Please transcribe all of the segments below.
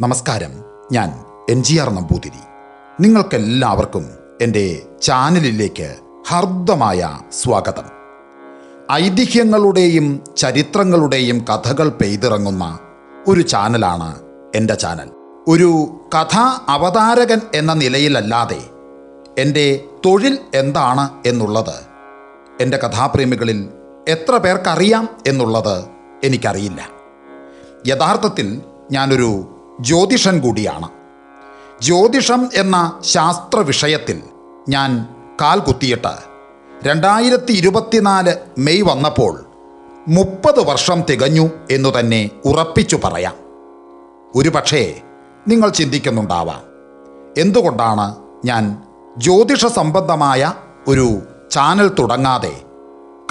നമസ്കാരം. ഞാൻ N G R Namboothiri. നിങ്ങൾക്കെല്ലാവർക്കും എന്റെ ചാനലിലേക്ക് ഹർദ്ദമായ സ്വാഗതം. ഐതിഹ്യങ്ങളുടെയും ചരിത്രങ്ങളുടെയും കഥകൾ പെയ്തിറങ്ങുന്ന ഒരു ചാനലാണ് എന്റെ ചാനൽ. ഒരു കഥാ അവതാരകൻ എന്ന നിലയിലല്ലാതെ എന്റെ തൊഴിൽ എന്താണ് എന്നുള്ളത് എന്റെ കഥാപ്രേമികളിൽ എത്ര പേർക്കറിയാം എന്നുള്ളത് എനിക്കറിയില്ല. യഥാർത്ഥത്തിൽ ഞാനൊരു ജ്യോതിഷൻ കൂടിയാണ്. ജ്യോതിഷം എന്ന ശാസ്ത്ര വിഷയത്തിൽ ഞാൻ കാൽ കുത്തിയിട്ട് രണ്ടായിരത്തി ഇരുപത്തിനാല് മെയ് വന്നപ്പോൾ മുപ്പത് വർഷം തികഞ്ഞു എന്നു തന്നെ ഉറപ്പിച്ചു പറയാം. ഒരു പക്ഷേ നിങ്ങൾ ചിന്തിക്കുന്നുണ്ടാവാം. എന്തുകൊണ്ടാണ് ഞാൻ ജ്യോതിഷ സംബന്ധമായ ഒരു ചാനൽ തുടങ്ങാതെ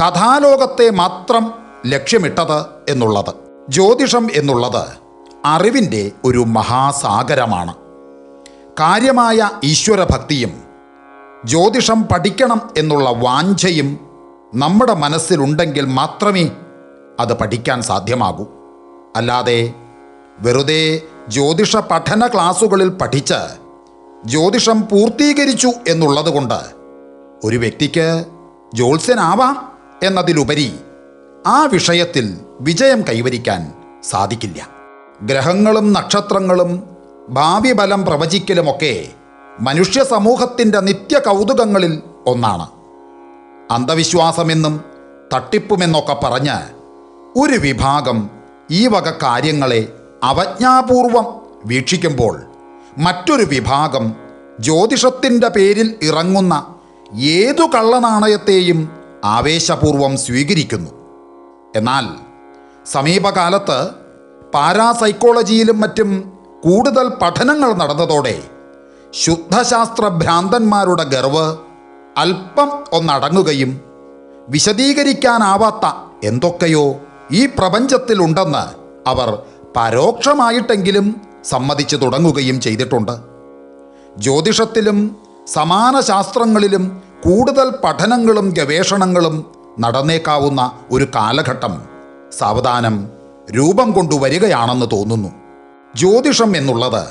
കഥാലോകത്തെ മാത്രം ലക്ഷ്യമിട്ടത് എന്നുള്ളത്? ജ്യോതിഷം എന്നുള്ളത് അറിവിന്റെ ഒരു മഹാസാഗരമാണ്. കാര്യമായ ഈശ്വരഭക്തിയും ജ്യോതിഷം പഠിക്കണം എന്നുള്ള വാഞ്ചയും നമ്മുടെ മനസ്സിലുണ്ടെങ്കിൽ മാത്രമേ അത് പഠിക്കാൻ സാധ്യമാകൂ. അല്ലാതെ വെറുതെ ജ്യോതിഷ പഠന ക്ലാസ്സുകളിൽ പഠിച്ച് ജ്യോതിഷം പൂർത്തീകരിച്ചു എന്നുള്ളത് കൊണ്ട് ഒരു വ്യക്തിക്ക് ജ്യോത്സ്യനാവാം എന്നതിലുപരി ആ വിഷയത്തിൽ വിജയം കൈവരിക്കാൻ സാധിക്കില്ല. ഗ്രഹങ്ങളും നക്ഷത്രങ്ങളും ഭാവി ബലം പ്രവചിക്കലുമൊക്കെ മനുഷ്യ സമൂഹത്തിന്റെ നിത്യ കൗതുകങ്ങളിൽ ഒന്നാണ്. അന്ധവിശ്വാസമെന്നും തട്ടിപ്പുമെന്നൊക്കെ പറഞ്ഞ് ഒരു വിഭാഗം ഈ വക കാര്യങ്ങളെ അവജ്ഞാപൂർവം വീക്ഷിക്കുമ്പോൾ മറ്റൊരു വിഭാഗം ജ്യോതിഷത്തിന്റെ പേരിൽ ഇറങ്ങുന്ന ഏതു കള്ളനാണയത്തെയും ആവേശപൂർവം സ്വീകരിക്കുന്നു. എന്നാൽ സമീപകാലത്ത് പാരാസൈക്കോളജിയിലും മറ്റും കൂടുതൽ പഠനങ്ങൾ നടന്നതോടെ ശുദ്ധശാസ്ത്ര ഭ്രാന്തന്മാരുടെ ഗർവ് അല്പം ഒന്നടങ്ങുകയും വിശദീകരിക്കാനാവാത്ത എന്തൊക്കെയോ ഈ പ്രപഞ്ചത്തിലുണ്ടെന്ന് അവർ പരോക്ഷമായിട്ടെങ്കിലും സമ്മതിച്ചു തുടങ്ങുകയും ചെയ്തിട്ടുണ്ട്. ജ്യോതിഷത്തിലും സമാന ശാസ്ത്രങ്ങളിലും കൂടുതൽ പഠനങ്ങളും ഗവേഷണങ്ങളും നടന്നേക്കാവുന്ന ഒരു കാലഘട്ടം സാവധാനം രൂപം കൊണ്ടുവരികയാണെന്ന് തോന്നുന്നു. ജ്യോതിഷം എന്നുള്ളത്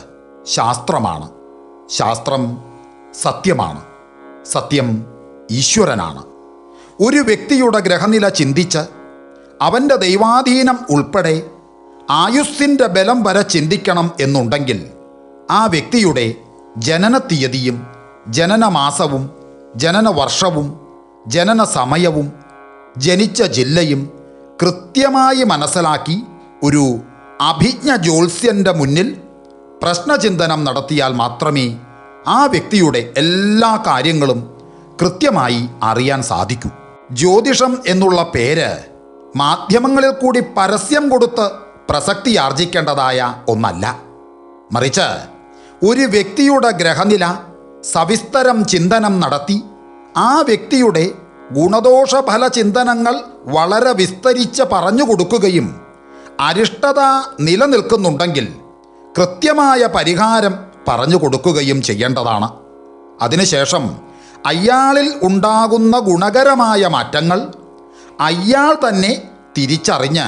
ശാസ്ത്രമാണ്. ശാസ്ത്രം സത്യമാണ്. സത്യം ഈശ്വരനാണ്. ഒരു വ്യക്തിയുടെ ഗ്രഹനില ചിന്തിച്ച് അവന്റെ ദൈവാധീനം ഉൾപ്പെടെ ആയുസ്സിന്റെ ബലം വരെ ചിന്തിക്കണം എന്നുണ്ടെങ്കിൽ ആ വ്യക്തിയുടെ ജനന തീയതിയും ജനന മാസവും ജനന വർഷവും ജനന സമയവും ജനിച്ച ജില്ലയും കൃത്യമായി മനസ്സിലാക്കി ഒരു അഭിജ്ഞ ജ്യോത്സ്യന്റെ മുന്നിൽ പ്രശ്നചിന്തനം നടത്തിയാൽ മാത്രമേ ആ വ്യക്തിയുടെ എല്ലാ കാര്യങ്ങളും കൃത്യമായി അറിയാൻ സാധിക്കൂ. ജ്യോതിഷം എന്നുള്ള പേര് മാധ്യമങ്ങളിൽ കൂടി പരസ്യം കൊടുത്ത് പ്രസക്തി ആർജിക്കേണ്ടതായ ഒന്നല്ല. മറിച്ച് ഒരു വ്യക്തിയുടെ ഗ്രഹനില സവിസ്തരം ചിന്തനം നടത്തി ആ വ്യക്തിയുടെ ഗുണദോഷ ഫല ചിന്തനങ്ങൾ വളരെ വിസ്തരിച്ച് പറഞ്ഞു കൊടുക്കുകയും അരിഷ്ടത നിലനിൽക്കുന്നുണ്ടെങ്കിൽ കൃത്യമായ പരിഹാരം പറഞ്ഞു കൊടുക്കുകയും ചെയ്യേണ്ടതാണ്. അതിനുശേഷം അയാളിൽ ഉണ്ടാകുന്ന ഗുണകരമായ മാറ്റങ്ങൾ അയാൾ തന്നെ തിരിച്ചറിഞ്ഞ്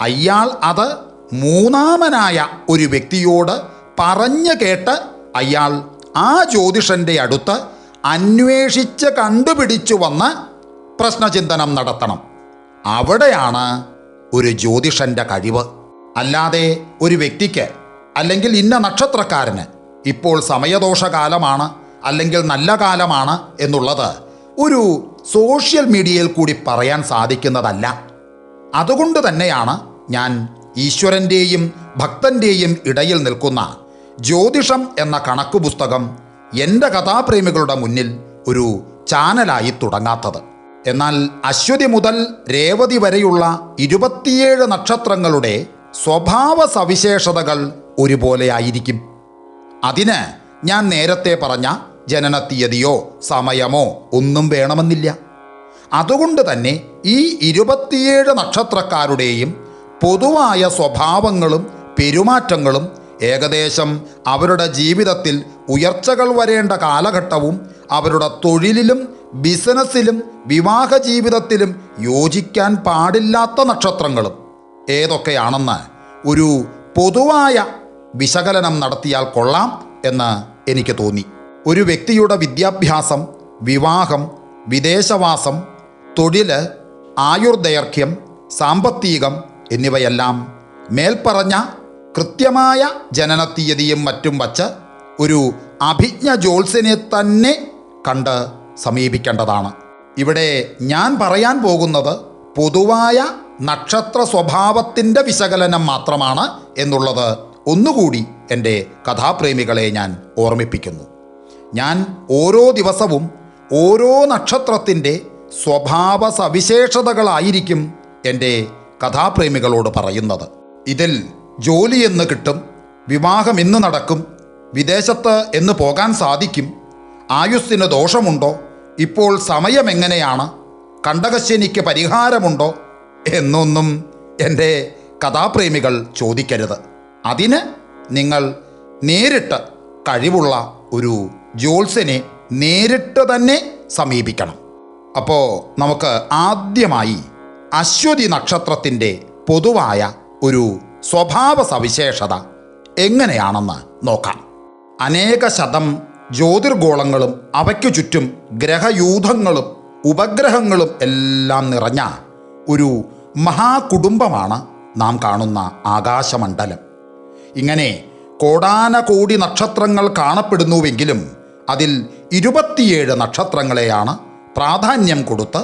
അയാൾ അത് മൂന്നാമനായ ഒരു വ്യക്തിയോട് പറഞ്ഞു കേട്ട് അയാൾ ആ ജ്യോതിഷന്റെ അടുത്ത് അന്വേഷിച്ച് കണ്ടുപിടിച്ചു വന്ന് പ്രശ്നചിന്തനം നടത്തണം. അവിടെയാണ് ഒരു ജ്യോതിഷന്റെ കഴിവ്. അല്ലാതെ ഒരു വ്യക്തിക്ക് അല്ലെങ്കിൽ ഇന്ന നക്ഷത്രക്കാരന് ഇപ്പോൾ സമയദോഷകാലമാണ് അല്ലെങ്കിൽ നല്ല കാലമാണ് എന്നുള്ളത് ഒരു സോഷ്യൽ മീഡിയയിൽ കൂടി പറയാൻ സാധിക്കുന്നതല്ല. അതുകൊണ്ട് തന്നെയാണ് ഞാൻ ഈശ്വരന്റെയും ഭക്തന്റെയും ഇടയിൽ നിൽക്കുന്ന ജ്യോതിഷം എന്ന കണക്ക് പുസ്തകം എന്റെ കഥാപ്രേമികളുടെ മുന്നിൽ ഒരു ചാനലായി തുടങ്ങാത്തത്. എന്നാൽ അശ്വതി മുതൽ രേവതി വരെയുള്ള ഇരുപത്തിയേഴ് നക്ഷത്രങ്ങളുടെ സ്വഭാവ സവിശേഷതകൾ ഒരുപോലെ ആയിരിക്കും അതിന് ഞാൻ നേരത്തെ പറഞ്ഞ ജനനത്തീയതിയോ സമയമോ ഒന്നും വേണമെന്നില്ല. അതുകൊണ്ട് തന്നെ ഈ ഇരുപത്തിയേഴ് നക്ഷത്രക്കാരുടെയും പൊതുവായ സ്വഭാവങ്ങളും പെരുമാറ്റങ്ങളും ഏകദേശം അവരുടെ ജീവിതത്തിൽ ഉയർച്ചകൾ വരേണ്ട കാലഘട്ടവും അവരുടെ തൊഴിലിലും ബിസിനസ്സിലും വിവാഹ ജീവിതത്തിലും യോജിക്കാൻ പാടില്ലാത്ത നക്ഷത്രങ്ങളും. ഏതൊക്കെയാണെന്ന് ഒരു പൊതുവായ വിശകലനം നടത്തിയാൽ കൊള്ളാം എന്ന് എനിക്ക് തോന്നി. ഒരു വ്യക്തിയുടെ വിദ്യാഭ്യാസം വിവാഹം വിദേശവാസം തൊഴിൽ ആയുർദൈർഘ്യം സാമ്പത്തികം എന്നിവയെല്ലാം മേൽപ്പറഞ്ഞ കൃത്യമായ ജനനത്തീയതിയും മറ്റും വച്ച് ഒരു അഭിജ്ഞ ജോത്സ്യനെ തന്നെ കണ്ട് സമീപിക്കേണ്ടതാണ്. ഇവിടെ ഞാൻ പറയാൻ പോകുന്നത് പൊതുവായ നക്ഷത്ര സ്വഭാവത്തിന്റെ വിശകലനം മാത്രമാണ് എന്നുള്ളത്. ഒന്നുകൂടി എന്റെ കഥാപ്രേമികളെ ഞാൻ ഓർമ്മിപ്പിക്കുന്നു. ഞാൻ ഓരോ ദിവസവും ഓരോ നക്ഷത്രത്തിന്റെ സ്വഭാവ സവിശേഷതകളായിരിക്കും എന്റെ കഥാപ്രേമികളോട് പറയുന്നത്. ഇതിൽ ജോലി എന്ന് കിട്ടും വിവാഹം ഇന്ന് നടക്കും വിദേശത്ത് എന്ന് പോകാൻ സാധിക്കും ആയുസ്സിന് ദോഷമുണ്ടോ ഇപ്പോൾ സമയം എങ്ങനെയാണ് കണ്ടകശനിക്ക് പരിഹാരമുണ്ടോ? എന്നൊന്നും എന്റെ കഥാപ്രേമികൾ ചോദിക്കരുത്. അതിന് നിങ്ങൾ നേരിട്ട് കഴിവുള്ള ഒരു ജോത്സ്യനെ നേരിട്ട് തന്നെ സമീപിക്കണം. അപ്പോൾ നമുക്ക് ആദ്യമായി അശ്വതി നക്ഷത്രത്തിന്റെ പൊതുവായ ഒരു സ്വഭാവ സവിശേഷത എങ്ങനെയാണെന്ന് നോക്കാം. അനേക ശതം ജ്യോതിർഗോളങ്ങളും അവയ്ക്കു ചുറ്റും ഗ്രഹയൂഥങ്ങളും ഉപഗ്രഹങ്ങളും എല്ലാം നിറഞ്ഞ ഒരു മഹാകുടുംബമാണ് നാം കാണുന്ന ആകാശമണ്ഡലം. ഇങ്ങനെ കോടാനകോടി നക്ഷത്രങ്ങൾ കാണപ്പെടുന്നുവെങ്കിലും അതിൽ ഇരുപത്തിയേഴ് നക്ഷത്രങ്ങളെയാണ് പ്രാധാന്യം കൊടുത്ത്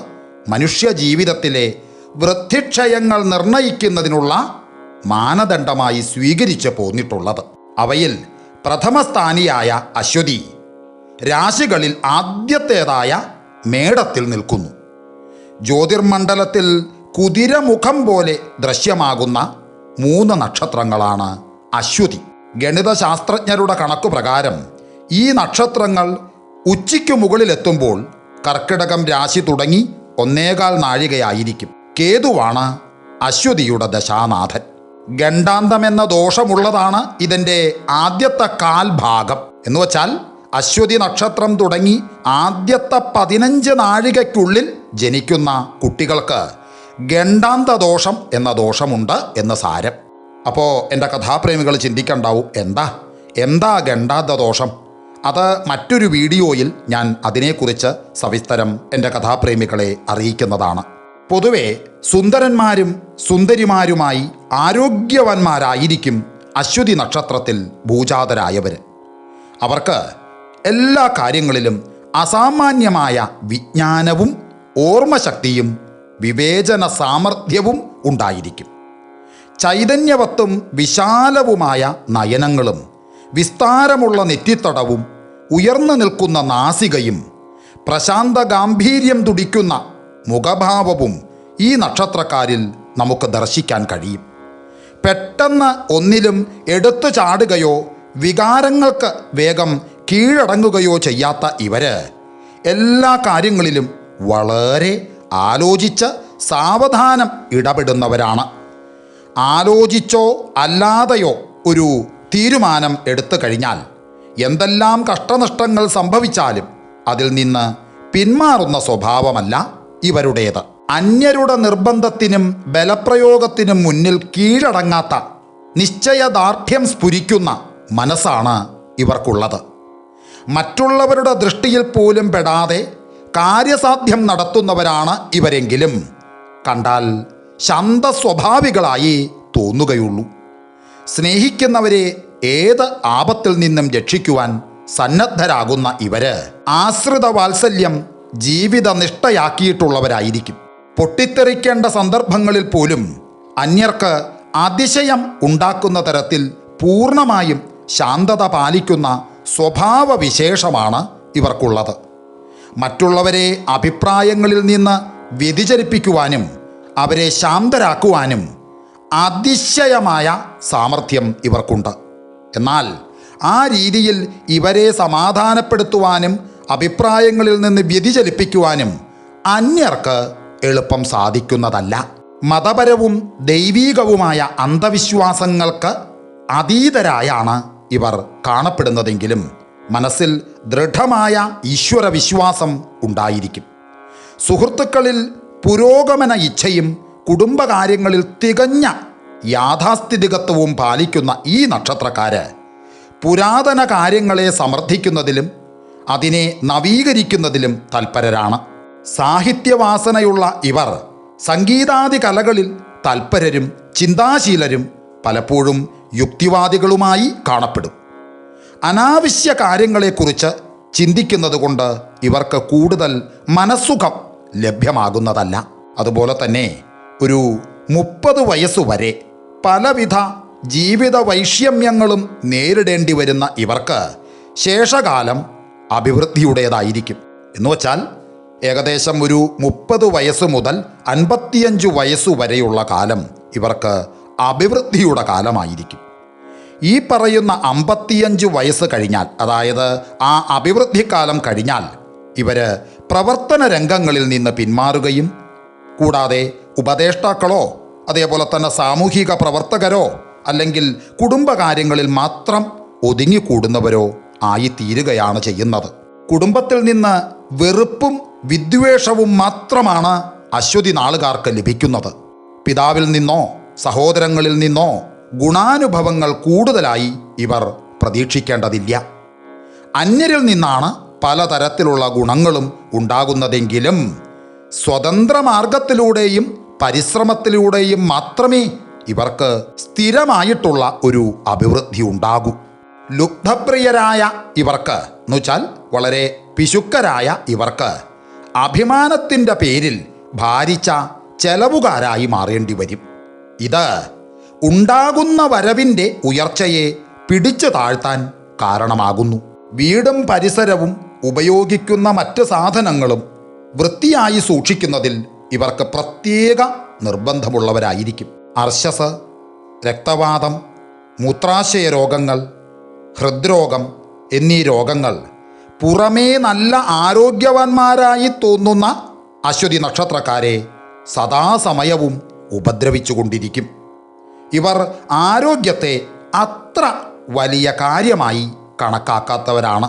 മനുഷ്യ ജീവിതത്തിലെ വൃദ്ധിക്ഷയങ്ങൾ നിർണയിക്കുന്നതിനുള്ള മാനദണ്ഡമായി സ്വീകരിച്ച് പോന്നിട്ടുള്ളത്. അവയിൽ പ്രഥമസ്ഥാനിയായ അശ്വതി രാശികളിൽ ആദ്യത്തേതായ മേടത്തിൽ നിൽക്കുന്നു. ജ്യോതിർമണ്ഡലത്തിൽ കുതിരമുഖം പോലെ ദൃശ്യമാകുന്ന മൂന്ന് നക്ഷത്രങ്ങളാണ് അശ്വതി. ഗണിതശാസ്ത്രജ്ഞരുടെ കണക്കു പ്രകാരം ഈ നക്ഷത്രങ്ങൾ ഉച്ചയ്ക്കു മുകളിലെത്തുമ്പോൾ കർക്കിടകം രാശി തുടങ്ങി ഒന്നേകാൽ നാഴികയായിരിക്കും. കേതുവാണ് അശ്വതിയുടെ ദശാനാഥൻ. ഗണ്ടാന്തം എന്ന ദോഷമുള്ളതാണ് ഇതിന്റെ ആദ്യത്തെ കാൽഭാഗം. എന്നുവച്ചാൽ എന്ന് വച്ചാൽ അശ്വതി നക്ഷത്രം തുടങ്ങി ആദ്യത്തെ പതിനഞ്ച് നാഴികയ്ക്കുള്ളിൽ ജനിക്കുന്ന കുട്ടികൾക്ക് ഗണ്ടാന്ത ദോഷം എന്ന ദോഷമുണ്ട് എന്ന് സാരം. അപ്പോൾ എന്റെ കഥാപ്രേമികൾ ചിന്തിക്കണ്ടാവും എന്താ? എന്താ ഗണ്ടാന്ത ദോഷം അത് മറ്റൊരു വീഡിയോയിൽ ഞാൻ അതിനെക്കുറിച്ച് സവിസ്തരം എന്റെ കഥാപ്രേമികളെ അറിയിക്കുന്നതാണ്. പൊതുവെ സുന്ദരന്മാരും സുന്ദരിമാരുമായി ആരോഗ്യവാന്മാരായിരിക്കും അശ്വതി നക്ഷത്രത്തിൽ ഭൂജാതരായവർ അവർക്ക് എല്ലാ കാര്യങ്ങളിലും അസാമാന്യമായ വിജ്ഞാനവും ഓർമ്മശക്തിയും വിവേചന സാമർഥ്യവും ഉണ്ടായിരിക്കും. ചൈതന്യവത്തും വിശാലവുമായ നയനങ്ങളും വിസ്താരമുള്ള നെറ്റിത്തടവും ഉയർന്നു നിൽക്കുന്ന നാസികയും പ്രശാന്ത ഗാംഭീര്യം തുടിക്കുന്ന മുഖഭാവവും ഈ നക്ഷത്രക്കാരിൽ നമുക്ക് ദർശിക്കാൻ കഴിയും. പെട്ടെന്ന് ഒന്നിലും എടുത്തു ചാടുകയോ വികാരങ്ങൾക്ക് വേഗം കീഴടങ്ങുകയോ ചെയ്യാത്ത ഇവർ എല്ലാ കാര്യങ്ങളിലും വളരെ ആലോചിച്ച് സാവധാനം ഇടപെടുന്നവരാണ്. ആലോചിച്ചോ അല്ലാതെയോ ഒരു തീരുമാനം എടുത്തു കഴിഞ്ഞാൽ എന്തെല്ലാം കഷ്ടനഷ്ടങ്ങൾ സംഭവിച്ചാലും അതിൽ നിന്ന് പിന്മാറുന്ന സ്വഭാവമല്ല ഇവരുടേത്. അന്യരുടെ നിർബന്ധത്തിനും ബലപ്രയോഗത്തിനും മുന്നിൽ കീഴടങ്ങാത്ത നിശ്ചയദാർഢ്യം സ്ഫുരിക്കുന്ന മനസ്സാണ് ഇവർക്കുള്ളത്. മറ്റുള്ളവരുടെ ദൃഷ്ടിയിൽ പോലും പെടാതെ കാര്യസാധ്യം നടത്തുന്നവരാണ് ഇവരെങ്കിലും. കണ്ടാൽ ശാന്ത സ്വഭാവികളായി തോന്നുകയുള്ളൂ. സ്നേഹിക്കുന്നവരെ ഏത് ആപത്തിൽ നിന്നും രക്ഷിക്കുവാൻ സന്നദ്ധരാകുന്ന ഇവർ ആശ്രിത വാത്സല്യം ജീവിത നിഷ്ഠയാക്കിയിട്ടുള്ളവരായിരിക്കും പൊട്ടിത്തെറിക്കേണ്ട സന്ദർഭങ്ങളിൽ പോലും അന്യർക്ക് അതിശയം ഉണ്ടാക്കുന്ന തരത്തിൽ പൂർണമായും ശാന്തത പാലിക്കുന്ന സ്വഭാവ വിശേഷമാണ് ഇവർക്കുള്ളത്. മറ്റുള്ളവരെ അഭിപ്രായങ്ങളിൽ നിന്ന് വ്യതിചരിപ്പിക്കുവാനും അവരെ ശാന്തരാക്കുവാനും അതിശയമായ സാമർഥ്യം ഇവർക്കുണ്ട്. എന്നാൽ ആ രീതിയിൽ ഇവരെ സമാധാനപ്പെടുത്തുവാനും അഭിപ്രായങ്ങളിൽ നിന്ന് വ്യതിചലിപ്പിക്കുവാനും അന്യർക്ക് എളുപ്പം സാധിക്കുന്നതല്ല. മതപരവും ദൈവീകവുമായ അന്ധവിശ്വാസങ്ങൾക്ക് അതീതരായാണ് ഇവർ കാണപ്പെടുന്നതെങ്കിലും മനസ്സിൽ ദൃഢമായ ഈശ്വരവിശ്വാസം ഉണ്ടായിരിക്കും. സുഹൃത്തുക്കളിൽ പുരോഗമന ഇച്ഛയും കുടുംബകാര്യങ്ങളിൽ തികഞ്ഞ യാഥാസ്ഥിതികത്വവും പാലിക്കുന്ന ഈ നക്ഷത്രക്കാര് പുരാതന കാര്യങ്ങളെ സമർത്ഥിക്കുന്നതിലും അതിനെ നവീകരിക്കുന്നതിലും തൽപരരാണ്. സാഹിത്യവാസനയുള്ള ഇവർ സംഗീതാദി കലകളിൽ തൽപരരും ചിന്താശീലരും പലപ്പോഴും യുക്തിവാദികളുമായി കാണപ്പെടും. അനാവശ്യ കാര്യങ്ങളെക്കുറിച്ച് ചിന്തിക്കുന്നത് കൊണ്ട് ഇവർക്ക് കൂടുതൽ മനസ്സുഖം ലഭ്യമാകുന്നതല്ല. അതുപോലെ തന്നെ ഒരു മുപ്പത് വയസ്സുവരെ പലവിധ ജീവിത വൈഷമ്യങ്ങളും നേരിടേണ്ടി വരുന്ന ഇവർക്ക് ശേഷകാലം അഭിവൃദ്ധിയുടേതായിരിക്കും. എന്നുവച്ചാൽ ഏകദേശം ഒരു മുപ്പത് വയസ്സ് മുതൽ അൻപത്തിയഞ്ച് വയസ്സു വരെയുള്ള കാലം ഇവർക്ക് അഭിവൃദ്ധിയുടെ കാലമായിരിക്കും. ഈ പറയുന്ന അമ്പത്തിയഞ്ച് വയസ്സ് കഴിഞ്ഞാൽ അതായത് ആ അഭിവൃദ്ധിക്കാലം കഴിഞ്ഞാൽ ഇവർ പ്രവർത്തന രംഗങ്ങളിൽ നിന്ന് പിന്മാറുകയും കൂടാതെ ഉപദേഷ്ടാക്കളോ അതേപോലെ തന്നെ സാമൂഹിക പ്രവർത്തകരോ അല്ലെങ്കിൽ കുടുംബകാര്യങ്ങളിൽ മാത്രം ഒതുങ്ങിക്കൂടുന്നവരോ ആയിത്തീരുകയാണ് ചെയ്യുന്നത്. കുടുംബത്തിൽ നിന്ന് വെറുപ്പും വിദ്വേഷവും മാത്രമാണ് അശ്വതി നാളുകാർക്ക് ലഭിക്കുന്നത്. പിതാവിൽ നിന്നോ സഹോദരങ്ങളിൽ നിന്നോ ഗുണാനുഭവങ്ങൾ കൂടുതലായി ഇവർ പ്രതീക്ഷിക്കേണ്ടതില്ല. അന്യരിൽ നിന്നാണ് പലതരത്തിലുള്ള ഗുണങ്ങളും ഉണ്ടാകുന്നതെങ്കിലും സ്വതന്ത്ര മാർഗത്തിലൂടെയും പരിശ്രമത്തിലൂടെയും മാത്രമേ ഇവർക്ക് സ്ഥിരമായിട്ടുള്ള ഒരു അഭിവൃദ്ധി ഉണ്ടാകൂ. ലുബ്ധപ്രിയരായ ഇവർക്ക് എന്നുവെച്ചാൽ വളരെ പിശുക്കരായ ഇവർക്ക് അഭിമാനത്തിന്റെ പേരിൽ ഭാരിച്ച ചെലവുകാരായി മാറേണ്ടി വരും. ഇത് ഉണ്ടാകുന്ന വരവിന്റെ ഉയർച്ചയെ പിടിച്ചു താഴ്ത്താൻ കാരണമാകുന്നു. വീടും പരിസരവും ഉപയോഗിക്കുന്ന മറ്റ് സാധനങ്ങളും വൃത്തിയായി സൂക്ഷിക്കുന്നതിൽ ഇവർക്ക് പ്രത്യേക നിർബന്ധമുള്ളവരായിരിക്കും. അർശസ് രക്തവാതം മൂത്രാശയ രോഗങ്ങൾ ഹൃദ്രോഗം എന്നീ രോഗങ്ങൾ പുറമേ നല്ല ആരോഗ്യവാന്മാരായി തോന്നുന്ന അശ്വതി നക്ഷത്രക്കാരെ സദാസമയവും ഉപദ്രവിച്ചുകൊണ്ടിരിക്കും. ഇവർ ആരോഗ്യത്തെ അത്ര വലിയ കാര്യമായി കണക്കാക്കാത്തവരാണ്.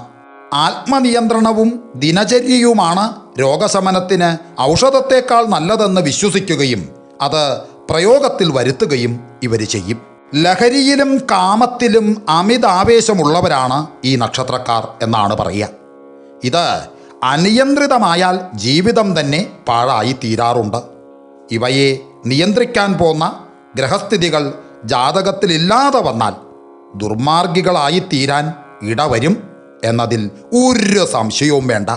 ആത്മനിയന്ത്രണവും ദിനചര്യയുമാണ് രോഗശമനത്തിന് ഔഷധത്തേക്കാൾ നല്ലതെന്ന് വിശ്വസിക്കുകയും അത് പ്രയോഗത്തിൽ വരുത്തുകയും ഇവർ ചെയ്യും. ലഹരിയിലും കാമത്തിലും അമിതാവേശമുള്ളവരാണ് ഈ നക്ഷത്രക്കാർ എന്നാണ് പറയുക. ഇത് അനിയന്ത്രിതമായാൽ ജീവിതം തന്നെ പാഴായി തീരാറുണ്ട് ഇവയെ നിയന്ത്രിക്കാൻ പോന്ന ഗ്രഹസ്ഥിതികൾ ജാതകത്തിലില്ലാതെ വന്നാൽ ദുർമാർഗികളായി തീരാൻ ഇടവരും എന്നതിൽ ഒരു സംശയവും വേണ്ട.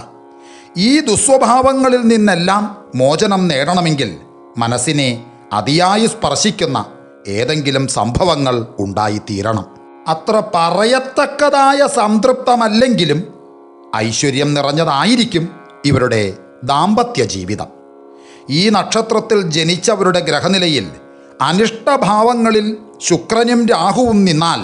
ഈ ദുസ്വഭാവങ്ങളിൽ നിന്നെല്ലാം മോചനം നേടണമെങ്കിൽ മനസ്സിനെ അതിയായി സ്പർശിക്കുന്ന ഏതെങ്കിലും സംഭവങ്ങൾ ഉണ്ടായിത്തീരണം. അത്ര പറയത്തക്കതായ സംതൃപ്തമല്ലെങ്കിലും ഐശ്വര്യം നിറഞ്ഞതായിരിക്കും ഇവരുടെ ദാമ്പത്യ ജീവിതം ഈ നക്ഷത്രത്തിൽ ജനിച്ചവരുടെ ഗ്രഹനിലയിൽ അനിഷ്ടഭാവങ്ങളിൽ ശുക്രനും രാഹുവും നിന്നാൽ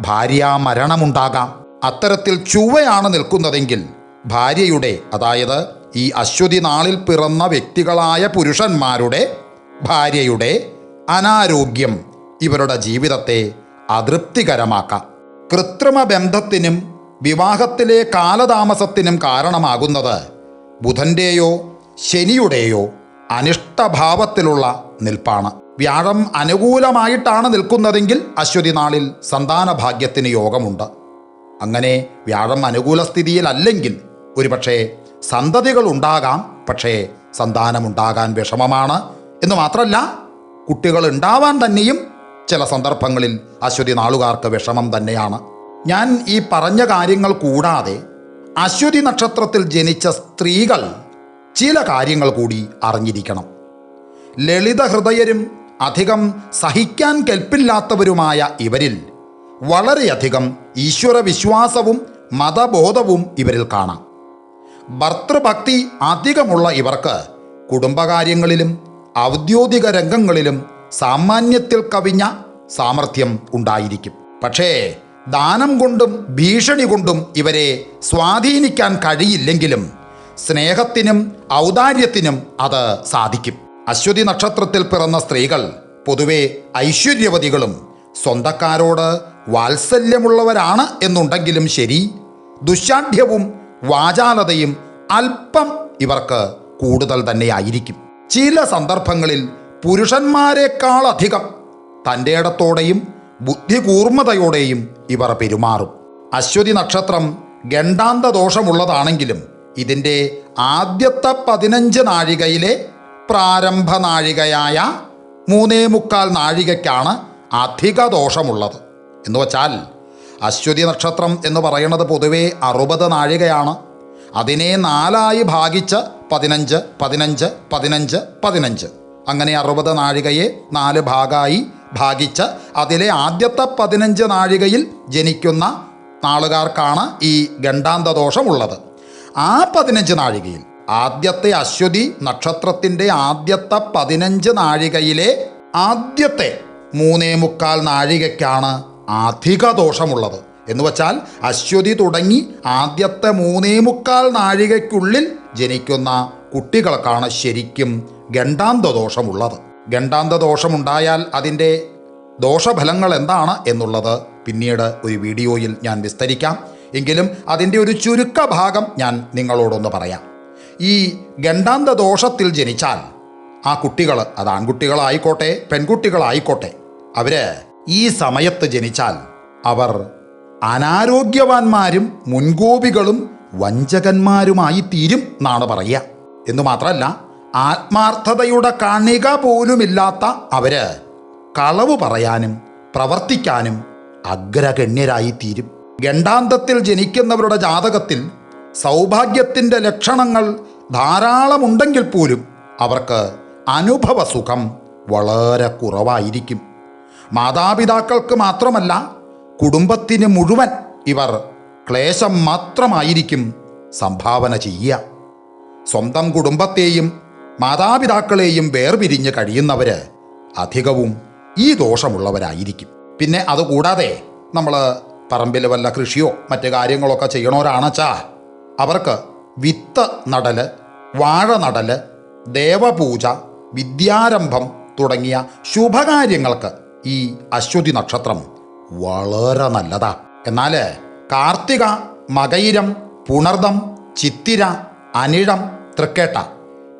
ഭാര്യ ഭാര്യാമരണമുണ്ടാകാം അത്തരത്തിൽ ചുവയാണ് നിൽക്കുന്നതെങ്കിൽ ഭാര്യയുടെ അതായത് ഈ അശ്വതി നാളിൽ പിറന്ന വ്യക്തികളായ പുരുഷന്മാരുടെ ഭാര്യയുടെ അനാരോഗ്യം ഇവരുടെ ജീവിതത്തെ അതൃപ്തികരമാക്കാം. കൃത്രിമ ബന്ധത്തിനും വിവാഹത്തിലെ കാലതാമസത്തിനും കാരണമാകുന്നത് ബുധന്റെയോ ശനിയുടെയോ അനിഷ്ടഭാവത്തിലുള്ള നിൽപ്പാണ്. വ്യാഴം അനുകൂലമായിട്ടാണ് നിൽക്കുന്നതെങ്കിൽ അശ്വതി നാളിൽ സന്താന ഭാഗ്യത്തിന് യോഗമുണ്ട്. അങ്ങനെ വ്യാഴം അനുകൂല സ്ഥിതിയിലല്ലെങ്കിൽ ഒരുപക്ഷെ സന്തതികൾ ഉണ്ടാകാം പക്ഷേ സന്താനമുണ്ടാകാൻ വിഷമമാണ്. എന്ന് മാത്രമല്ല കുട്ടികൾ ഉണ്ടാവാൻ തന്നെയും ചില സന്ദർഭങ്ങളിൽ അശ്വതി നാളുകാർക്ക് വിഷമം തന്നെയാണ്. ഞാൻ ഈ പറഞ്ഞ കാര്യങ്ങൾ കൂടാതെ അശ്വതി നക്ഷത്രത്തിൽ ജനിച്ച സ്ത്രീകൾ ചില കാര്യങ്ങൾ കൂടി അറിഞ്ഞിരിക്കണം. ലളിത ഹൃദയരും അധികം സഹിക്കാൻ കൽപ്പില്ലാത്തവരുമായ ഇവരിൽ വളരെയധികം ഈശ്വര വിശ്വാസവും മതബോധവും ഇവരിൽ കാണാം. ഭർത്തൃഭക്തി അധികമുള്ള ഇവർക്ക് കുടുംബകാര്യങ്ങളിലും ഔദ്യോഗിക രംഗങ്ങളിലും സാമാന്യത്തിൽ കവിഞ്ഞ സാമർഥ്യം ഉണ്ടായിരിക്കും. പക്ഷേ ദാനം കൊണ്ടും ഭീഷണി കൊണ്ടും ഇവരെ സ്വാധീനിക്കാൻ കഴിയില്ലെങ്കിലും സ്നേഹത്തിനും ഔദാര്യത്തിനും അത് സാധിക്കും. അശ്വതി നക്ഷത്രത്തിൽ പിറന്ന സ്ത്രീകൾ പൊതുവെ ഐശ്വര്യവതികളും സ്വന്തക്കാരോട് വാത്സല്യമുള്ളവരാണ് എന്നുണ്ടെങ്കിലും ശരി ദുശാഠ്യവും വാചാലതയും അല്പം ഇവർക്ക് കൂടുതൽ തന്നെയായിരിക്കും. ചില സന്ദർഭങ്ങളിൽ പുരുഷന്മാരെക്കാളധികം തന്റെ ഇടത്തോടെയും ബുദ്ധികൂർമ്മതയോടെയും ഇവർ പെരുമാറും. അശ്വതി നക്ഷത്രം ഗണ്ടാന്ത ദോഷമുള്ളതാണെങ്കിലും ഇതിന്റെ ആദ്യത്തെ പതിനഞ്ച് നാഴികയിലെ പ്രാരംഭ നാഴികയായ മൂന്നേ മുക്കാൽ നാഴികയ്ക്കാണ് അധിക ദോഷമുള്ളത്. എന്ന് വച്ചാൽ അശ്വതി നക്ഷത്രം എന്ന് പറയുന്നത് പൊതുവേ അറുപത് നാഴികയാണ്. അതിനെ നാലായി ഭാഗിച്ച് പതിനഞ്ച് പതിനഞ്ച് പതിനഞ്ച് പതിനഞ്ച്. അങ്ങനെ അറുപത് നാഴികയെ നാല് ഭാഗമായി ഭാഗിച്ച് അതിലെ ആദ്യത്തെ പതിനഞ്ച് നാഴികയിൽ ജനിക്കുന്ന നാളുകാർക്കാണ് ഈ ഗണ്ടാന്ത ദോഷമുള്ളത് ആ പതിനഞ്ച് നാഴികയിൽ ആദ്യത്തെ അശ്വതി നക്ഷത്രത്തിന്റെ ആദ്യത്തെ പതിനഞ്ച് നാഴികയിലെ ആദ്യത്തെ മൂന്നേ മുക്കാൽ നാഴികയ്ക്കാണ് അധിക ദോഷമുള്ളത്. എന്ന് വച്ചാൽ അശ്വതി തുടങ്ങി ആദ്യത്തെ മൂന്നേ മുക്കാൽ നാഴികയ്ക്കുള്ളിൽ ജനിക്കുന്ന കുട്ടികൾക്കാണ് ശരിക്കും ഗണ്ടാന്ത ദോഷമുള്ളത്. ഗണ്ടാന്ത ദോഷമുണ്ടായാൽ അതിന്റെ ദോഷഫലങ്ങൾ എന്താണ് എന്നുള്ളത് പിന്നീട് ഒരു വീഡിയോയിൽ ഞാൻ വിസ്തരിക്കാം. എങ്കിലും അതിന്റെ ഒരു ചുരുക്ക ഭാഗം ഞാൻ നിങ്ങളോടൊന്ന് പറയാം. ഈ ഗണ്ടാന്ത ദോഷത്തിൽ ജനിച്ചാൽ ആ കുട്ടികൾ അത് ആൺകുട്ടികളായിക്കോട്ടെ പെൺകുട്ടികളായിക്കോട്ടെ അവർ ഈ സമയത്ത് ജനിച്ചാൽ അവർ അനാരോഗ്യവാന്മാരും മുൻകോപികളും വഞ്ചകന്മാരുമായി തീരും എന്നാണ് പറയുക. എന്ന് മാത്രമല്ല ആത്മാർത്ഥതയുടെ കണിക പോലുമില്ലാത്ത അവർ കളവ് പറയാനും പ്രവർത്തിക്കാനും അഗ്രഗണ്യരായി തീരും ഗണ്ടാന്തത്തിൽ ജനിക്കുന്നവരുടെ ജാതകത്തിൽ സൗഭാഗ്യത്തിന്റെ ലക്ഷണങ്ങൾ ധാരാളമുണ്ടെങ്കിൽ പോലും അവർക്ക് അനുഭവ സുഖം വളരെ കുറവായിരിക്കും. മാതാപിതാക്കൾക്ക് മാത്രമല്ല കുടുംബത്തിന് മുഴുവൻ ഇവർ ക്ലേശം മാത്രമായിരിക്കും സംഭാവന ചെയ്യുക. സ്വന്തം കുടുംബത്തെയും മാതാപിതാക്കളെയും വേർപിരിഞ്ഞ് കഴിയുന്നവർ അധികവും ഈ ദോഷമുള്ളവരായിരിക്കും. പിന്നെ അതുകൂടാതെ നമ്മൾ പറമ്പിൽ വല്ല കൃഷിയോ മറ്റു കാര്യങ്ങളൊക്കെ ചെയ്യണവരാണച്ചാ അവർക്ക് വിത്ത് നടൽ വാഴ നടൽ ദേവപൂജ വിദ്യാരംഭം തുടങ്ങിയ ശുഭകാര്യങ്ങൾക്ക് ഈ അശ്വതി നക്ഷത്രം വളരെ നല്ലതാ. എന്നാൽ കാർത്തിക മകയിരം പുണർദം ചിത്തിര അനിഴം തൃക്കേട്ട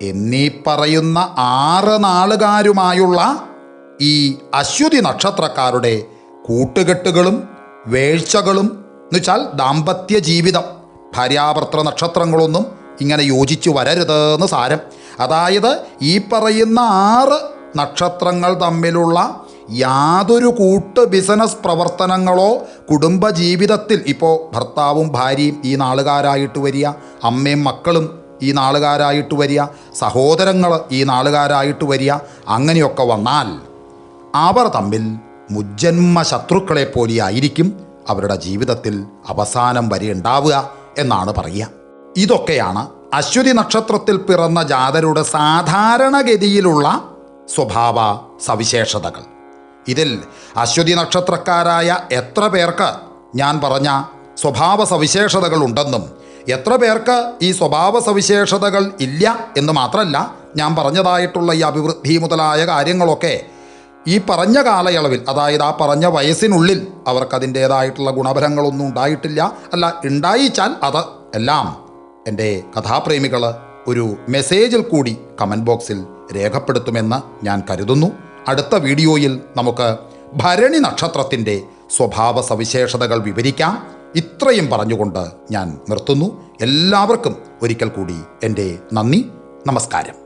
എന്നീ പറയുന്ന ആറ് നാളുകാരുമായുള്ള ഈ അശ്വതി നക്ഷത്രക്കാരുടെ കൂട്ടുകെട്ടുകളും വേഴ്ചകളും എന്നുവെച്ചാൽ ദാമ്പത്യ ജീവിതം. ഭാര്യാഭർത്തൃ നക്ഷത്രങ്ങളൊന്നും ഇങ്ങനെ യോജിച്ചു വരരുതെന്ന് സാരം. അതായത് ഈ പറയുന്ന ആറ് നക്ഷത്രങ്ങൾ തമ്മിലുള്ള യാതൊരു കൂട്ട് ബിസിനസ് പ്രവർത്തനങ്ങളോ കുടുംബജീവിതത്തിൽ ഇപ്പോൾ ഭർത്താവും ഭാര്യയും ഈ നാളുകാരായിട്ട് വരിക അമ്മയും മക്കളും ഈ നാളുകാരായിട്ട് വരിക സഹോദരങ്ങൾ ഈ നാളുകാരായിട്ട് വരിക അങ്ങനെയൊക്കെ വന്നാൽ അവർ തമ്മിൽ മുജ്ജന്മ ശത്രുക്കളെപ്പോലെയായിരിക്കും അവരുടെ ജീവിതത്തിൽ അവസാനം വരെ ഉണ്ടാവുക. എന്നാണ് പറയുക. ഇതൊക്കെയാണ് അശ്വതി നക്ഷത്രത്തിൽ പിറന്ന ജാതരുടെ സാധാരണഗതിയിലുള്ള സ്വഭാവ സവിശേഷതകൾ. ഇതിൽ അശ്വതി നക്ഷത്രക്കാരായ എത്ര പേർക്ക് ഞാൻ പറഞ്ഞ സ്വഭാവ സവിശേഷതകൾ ഉണ്ടെന്നും എത്ര പേർക്ക് ഈ സ്വഭാവ സവിശേഷതകൾ ഇല്ല എന്ന് മാത്രമല്ല ഞാൻ പറഞ്ഞതായിട്ടുള്ള ഈ അഭിവൃദ്ധി മുതലായ കാര്യങ്ങളൊക്കെ ഈ പറഞ്ഞ കാലയളവിൽ അതായത് ആ പറഞ്ഞ വയസ്സിനുള്ളിൽ അവർക്കതിന്റേതായിട്ടുള്ള ഗുണഫലങ്ങളൊന്നും ഉണ്ടായിട്ടില്ല. അല്ല ഉണ്ടായിച്ചാൽ അത് എല്ലാം എന്റെ കഥാപ്രേമികൾ ഒരു മെസ്സേജിൽ കൂടി കമന്റ് ബോക്സിൽ രേഖപ്പെടുത്തുമെന്ന് ഞാൻ കരുതുന്നു. അടുത്ത വീഡിയോയിൽ നമുക്ക് ഭരണി നക്ഷത്രത്തിന്റെ സ്വഭാവ സവിശേഷതകൾ വിവരിക്കാം. ഇത്രയും പറഞ്ഞുകൊണ്ട് ഞാൻ നിർത്തുന്നു. എല്ലാവർക്കും ഒരിക്കൽ കൂടി എന്റെ നന്ദി. നമസ്കാരം.